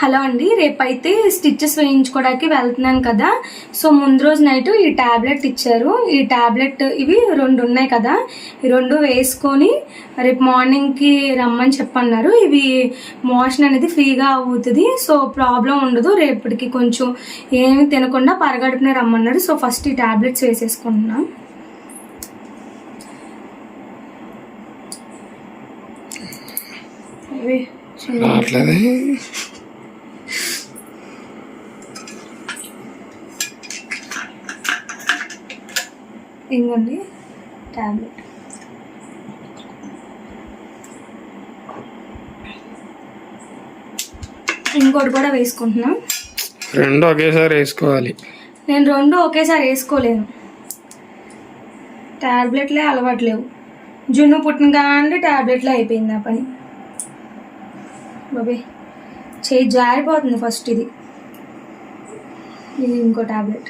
Hello అండి రేపైతే stitches వేయించుకోవడానికి వెళ్తున్నాను కదా. సో ముందు రోజు నైట్ ఈ టాబ్లెట్ ఇచ్చారు. ఈ టాబ్లెట్ ఇవి రెండు ఉన్నాయి కదా. ఈ రెండు వేసుకొని రేపు మార్నింగ్కి రమ్మని చెప్పన్నారు. ఇవి మోషన్ అనేది ఫ్రీగా అవుతుంది. సో ప్రాబ్లం ఉండదు. రేపటికి కొంచెం ఏమి తినకుండా పరగడుపునే రమ్మన్నారు. సో ఫస్ట్ ఈ టాబ్లెట్స్ వేసేసుకుంటున్నాం. ఇవి రావట్లేదే? ఇంకోండి టాబ్లెట్. ఇంకోటి కూడా వేసుకుంటున్నాం. రెండు ఒకేసారి వేసుకోవాలి. నేను రెండు ఒకేసారి వేసుకోలేను. టాబ్లెట్లే అలవాట్లేవు జున్ను పుట్టిన కానీ టాబ్లెట్లే అయిపోయింది నా పని. బాబే చేయి జారిపోతుంది ఫస్ట్ ఇది. ఇది ఇంకో టాబ్లెట్.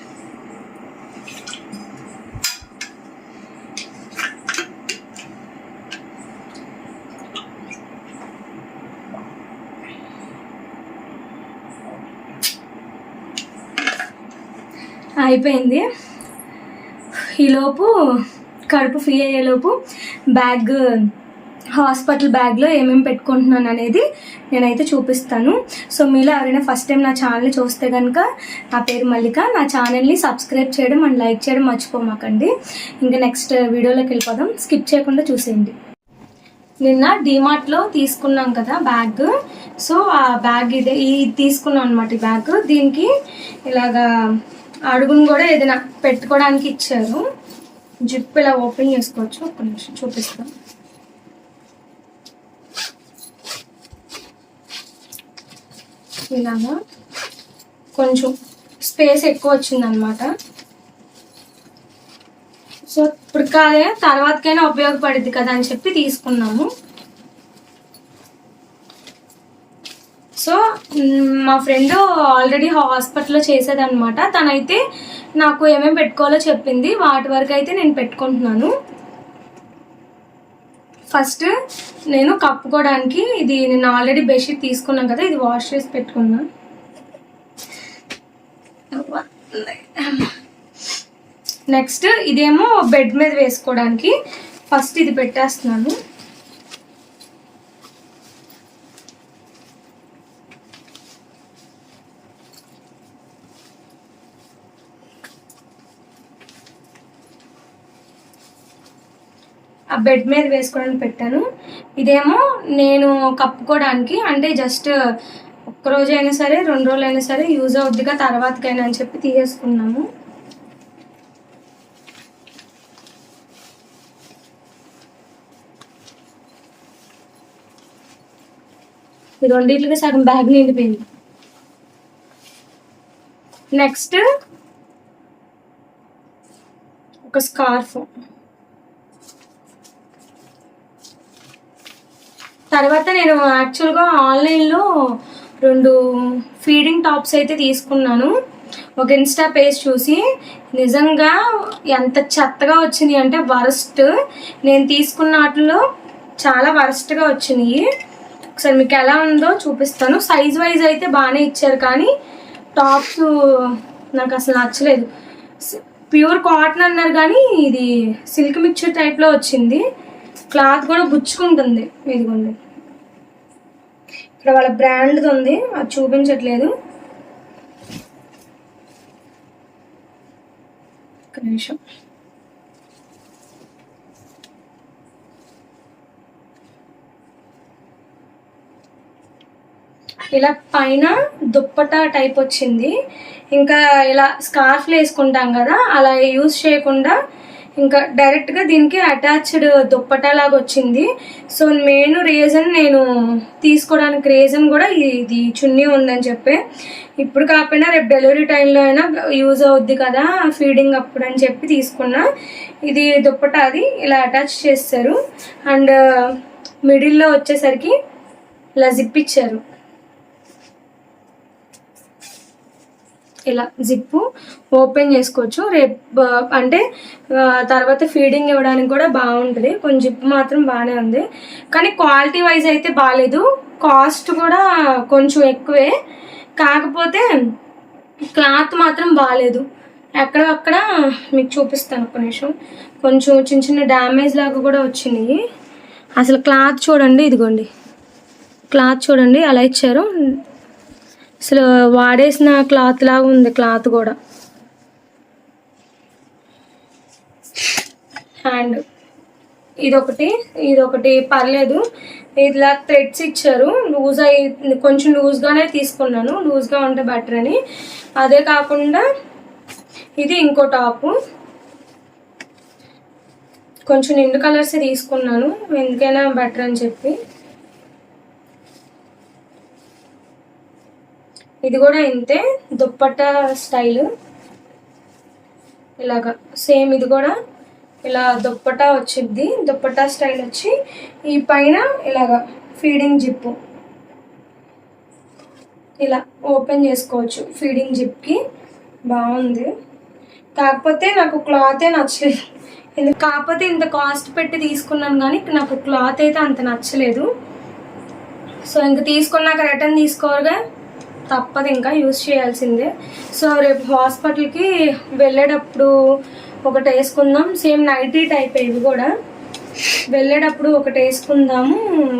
అయిపోయింది. ఈలోపు కడుపు ఫ్రీ అయ్యేలోపు బ్యాగ్ హాస్పిటల్ బ్యాగ్లో ఏమేమి పెట్టుకుంటున్నాను అనేది నేనైతే చూపిస్తాను. సో మీలో ఎవరైనా ఫస్ట్ టైం నా ఛానల్ చూస్తే కనుక నా పేరు మల్లిక. నా ఛానల్ని సబ్స్క్రైబ్ చేయడం అండ్ లైక్ చేయడం మర్చిపోమాకండి. ఇంకా నెక్స్ట్ వీడియోలోకి వెళ్ళిపోదాం. స్కిప్ చేయకుండా చూసేయండి. నిన్న డిమార్ట్లో తీసుకున్నాం కదా బ్యాగ్. సో ఆ బ్యాగ్ ఇదే ఈ తీసుకున్నాం అనమాట ఈ బ్యాగ్. దీనికి ఇలాగా అడుగును కూడా ఏదైనా పెట్టుకోవడానికి ఇచ్చారు. జిప్ ఇలా ఓపెన్ చేసుకోవచ్చు. ఒక్క నిమిషం చూపిస్తాను. ఇలాగా కొంచెం స్పేస్ ఎక్కువ వచ్చిందనమాట. సో ఇప్పుడు కాదే తర్వాతకైనా ఉపయోగపడుద్ది కదా అని చెప్పి తీసుకున్నాము సో మా ఫ్రెండ్ ఆల్రెడీ హాస్పిటల్లో చేసేదనమాట తనైతే నాకు ఏమేమి పెట్టుకోవాలో చెప్పింది. వాటి వరకు అయితే నేను పెట్టుకుంటున్నాను. ఫస్ట్ నేను కప్పుకోవడానికి ఇది నేను ఆల్రెడీ బెడ్షీట్ తీసుకున్నాను కదా ఇది వాష్ చేసి పెట్టుకున్నా. నెక్స్ట్ ఇదేమో బెడ్ మీద వేసుకోవడానికి. ఫస్ట్ ఇది పెట్టేస్తున్నాను. ఆ బెడ్ మీద వేసుకోవడానికి పెట్టాను. ఇదేమో నేను కప్పుకోవడానికి అంటే జస్ట్ ఒక్కరోజు అయినా సరే రెండు రోజులు అయినా సరే యూజ్ అవుద్దిగా తర్వాతకైనా అని చెప్పి తీసేసుకున్నాము. ఈ రెండింటికి సగం బ్యాగ్ నిండిపోయింది. నెక్స్ట్ ఒక స్కార్ఫ్. తర్వాత నేను యాక్చువల్గా ఆన్లైన్లో రెండు ఫీడింగ్ టాప్స్ అయితే తీసుకున్నాను. ఒక ఇన్స్టా పేజ్ చూసి నిజంగా ఎంత చెత్తగా వచ్చింది అంటే వరస్ట్. నేను తీసుకున్న వాటిలో చాలా వరస్ట్గా వచ్చినాయి ఒకసారి మీకు ఎలా ఉందో చూపిస్తాను. సైజ్ వైజ్ అయితే బాగానే ఇచ్చారు కానీ టాప్స్ నాకు అసలు నచ్చలేదు. ప్యూర్ కాటన్ అన్నారు కానీ ఇది సిల్క్ మిక్చర్ టైప్లో వచ్చింది. క్లాత్ కూడా గుచ్చుకుంటుంది ఇదిగోండి. ఇక్కడ వాళ్ళ బ్రాండ్ది ఉంది. అది చూపించట్లేదు. నిమిషం. ఇలా పైన దుప్పట టైప్ వచ్చింది. ఇంకా ఇలా స్కార్ఫ్లు వేసుకుంటాం కదా అలా యూజ్ చేయకుండా ఇంకా డైరెక్ట్గా దీనికి అటాచ్డ్ దుప్పటా లాగా వచ్చింది. సో మెయిన్ రీజన్ నేను తీసుకోవడానికి రీజన్ కూడా ఇది చున్నీ ఉందని చెప్పి. ఇప్పుడు కాకపోయినా రేపు డెలివరీ టైంలో అయినా యూజ్ అవుద్ది కదా ఫీడింగ్ అప్పుడు అని చెప్పి తీసుకున్నా. ఇది దుప్పటా అది ఇలా అటాచ్ చేస్తారు. అండ్ మిడిల్లో వచ్చేసరికి ఇలా జిప్ ఇచ్చారు. ఇలా జిప్పు ఓపెన్ చేసుకోవచ్చు. రేపు అంటే తర్వాత ఫీడింగ్ ఇవ్వడానికి కూడా బాగుంటుంది. కొంచెం జిప్ మాత్రం బాగానే ఉంది. కానీ క్వాలిటీ వైజ్ అయితే బాగాలేదు కాస్ట్ కూడా కొంచెం ఎక్కువే. కాకపోతే క్లాత్ మాత్రం బాగాలేదు ఎక్కడక్కడ మీకు చూపిస్తాను ఒక నిమిషం. కొంచెం చిన్న చిన్న డ్యామేజ్ లాగా కూడా వచ్చినాయి అసలు క్లాత్ చూడండి ఇదిగోండి. క్లాత్ చూడండి అలా ఇచ్చారు. అసలు వాడేసిన క్లాత్ లాగా ఉంది క్లాత్ కూడా. హ్యాండ్ ఇదొకటి ఇదొకటి పర్లేదు. ఇలా థ్రెడ్స్ ఇచ్చారు. లూజ్ అయి కొంచెం లూజ్గానే తీసుకున్నాను. లూజ్గా ఉంటే బెటర్ అని. అదే కాకుండా ఇది ఇంకో టాపు కొంచెం నిండు కలర్స్ తీసుకున్నాను. ఎందుకైనా బెటర్ అని చెప్పి. ఇది కూడా ఇంతే దుప్పట్ట స్టైల్. ఇలాగా సేమ్ ఇది కూడా ఇలా దుప్పటా వచ్చింది దుప్పటా స్టైల్ వచ్చి ఈ పైన ఇలాగా ఫీడింగ్ జిప్పు. ఇలా ఓపెన్ చేసుకోవచ్చు ఫీడింగ్ జిప్కి. బాగుంది. కాకపోతే నాకు క్లాతే నచ్చలేదు. ఎందుకు? కాకపోతే ఇంత కాస్ట్ పెట్టి తీసుకున్నాను కానీ నాకు క్లాత్ అయితే అంత నచ్చలేదు. సో ఇంక తీసుకున్నాక రిటర్న్ తీసుకోరుగా. తప్పదు ఇంకా యూజ్ చేయాల్సిందే. సో రేపు హాస్పిటల్కి వెళ్ళేటప్పుడు ఒకటి వేసుకుందాం. సేమ్ నైటీ టైప్ ఇవి కూడా. వెళ్ళేటప్పుడు ఒకటి వేసుకుందాము.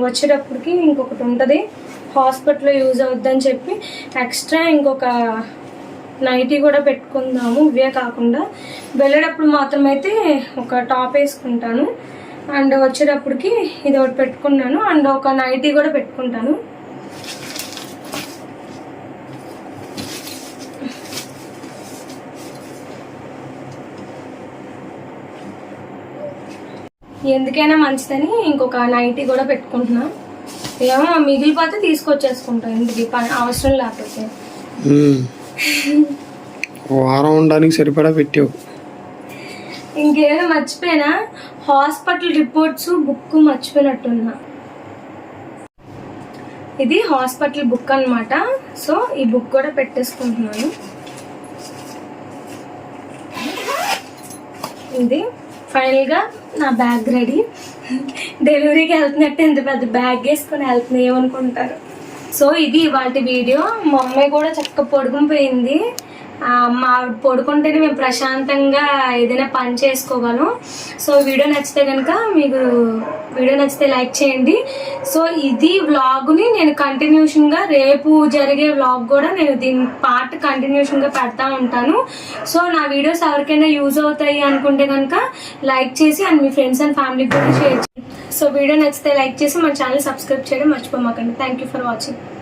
వచ్చేటప్పటికి ఇంకొకటి ఉంటుంది. హాస్పిటల్లో యూజ్ అవుద్దని చెప్పి ఎక్స్ట్రా ఇంకొక నైటీ కూడా పెట్టుకుందాము. ఇవే కాకుండా వెళ్ళేటప్పుడు మాత్రం అయితే ఒక టాప్ వేసుకుంటాను. అండ్ వచ్చేటప్పటికి ఇది ఒకటి పెట్టుకున్నాను. అండ్ ఒక నైటీ కూడా పెట్టుకుంటాను. ఎందుకైనా మంచిదని ఇంకొక నైటీ కూడా పెట్టుకుంటున్నా. ఏమో మిగిలిపోతే తీసుకొచ్చేసుకుంటాను ఇంటికి పని అవసరం లేకపోతే. వారం ఉండడానికి సరిపడా పెట్టావు. ఇంకేమైనా మర్చిపోయినా హాస్పిటల్ రిపోర్ట్స్ బుక్ మర్చిపోయినట్టున్నా. ఇది హాస్పిటల్ బుక్ అన్నమాట. సో ఈ బుక్ కూడా పెట్టేసుకుంటున్నాను. ఇది. ఫైనల్గా నా బ్యాగ్ రెడీ. డెలివరీకి వెళ్తున్నట్టు ఎంత పెద్ద బ్యాగ్ వేసుకొని వెళ్తుంది ఏమనుకుంటారు సో ఇది వాటి వీడియో. మా అమ్మాయి కూడా చక్క పొడుగుని పోయింది. మా పడుకుంటేనే మేము ప్రశాంతంగా ఏదైనా పని చేసుకోగలం. సో వీడియో నచ్చితే కనుక మీకు వీడియో నచ్చితే లైక్ చేయండి. సో ఇది వ్లాగ్ని నేను కంటిన్యూషన్గా రేపు జరిగే వ్లాగ్ కూడా నేను దీని పార్ట్ కంటిన్యూషన్గా పెడతా ఉంటాను. సో నా వీడియోస్ ఎవరికైనా యూజ్ అవుతాయి అనుకుంటే కనుక లైక్ చేసి అండ్ మీ ఫ్రెండ్స్ అండ్ ఫ్యామిలీకి కూడా షేర్ చేయండి. సో వీడియో నచ్చితే లైక్ చేసి మా ఛానల్ సబ్స్క్రైబ్ చేయడం మర్చిపోమాకండి. Thank you for watching